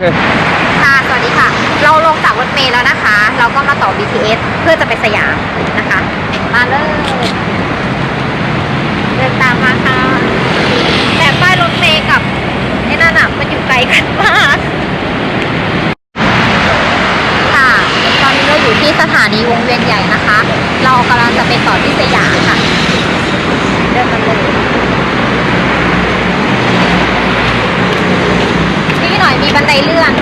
ค่ะ สวัสดีค่ะ เราลงจากรถเมล์แล้วนะคะ เราก็มาต่อ BTS เพื่อจะไปสยามนะคะ มาเลย เดินตามมาค่ะ แต่ป้ายรถเมล์กับไอ้นั่นอะมันอยู่ไกลกันมาก ค่ะ ตอนนี้เราอยู่ที่สถานีวงเวียนใหญ่นะคะ เรากำลังจะไปต่อที่สยามค่ะ เดินมาเลยนี่ หน่อยมีบันไรเรื่อง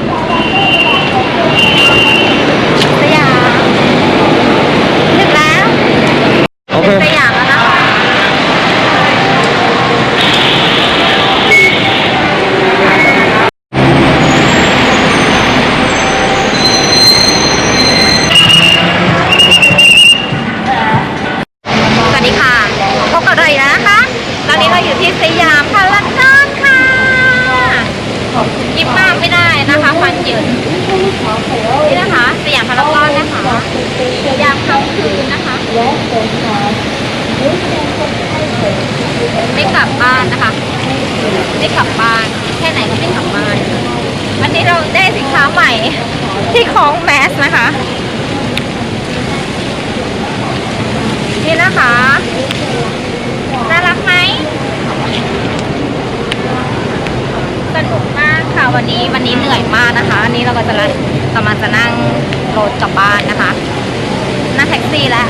นี่นะคะสยามพารากอนนะคะยามค่ำคืนนะคะไม่กลับบ้านนะคะ ไม่กลับบ้าน แค่ไหนก็ไม่กลับบ้านวันนี้เราได้สินค้าใหม่ที่คล้องแมสนะคะ นี่นะคะ น่ารักไหมสนุกมากค่ะ วันนี้วันนี้เหนื่อยมากนะคะวันนี้เราก็จะละกำลังจะนั่งรถกลับบ้านนะคะ นั่งแท็กซี่แล้ว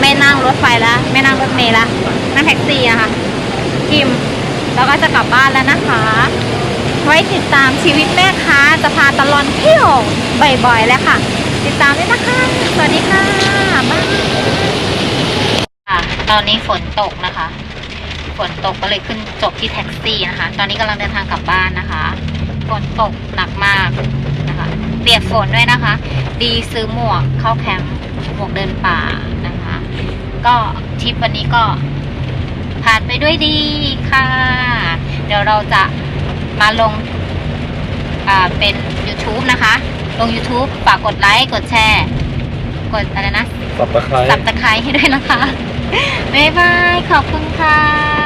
ไม่นั่งรถไฟแล้วไม่นั่งรถเมล์แล้วนั่งแท็กซี่อะค่ะกิมแล้วก็จะกลับบ้านแล้วนะคะ ไว้ติดตามชีวิตแม่ค้าจะพาตลอนเที่ยวบ่อยๆแล้วค่ะ ติดตามด้วยนะคะ สวัสดีค่ะบ๊ายตอนนี้ฝนตกนะคะ ฝนตกก็เลยขึ้นจบที่แท็กซี่นะคะ ตอนนี้กำลังเดินทางกลับบ้านนะคะ ฝนตกหนักมากนะคะ เปียกฝนด้วยนะคะ ดีซื้อหมวกเข้าแคมป์หมวกเดินป่านะคะ ก็ทริปวันนี้ก็ผ่านไปด้วยดีค่ะ เดี๋ยวเราจะมาลงอ่าเป็น YouTube นะคะ ลง YouTube ฝากกดไลค์ กดแชร์ กดอะไรนะ สับตะไคร้สับตะไคร้ให้ด้วยนะคะ บ๊ายบาย ขอบคุณค่ะ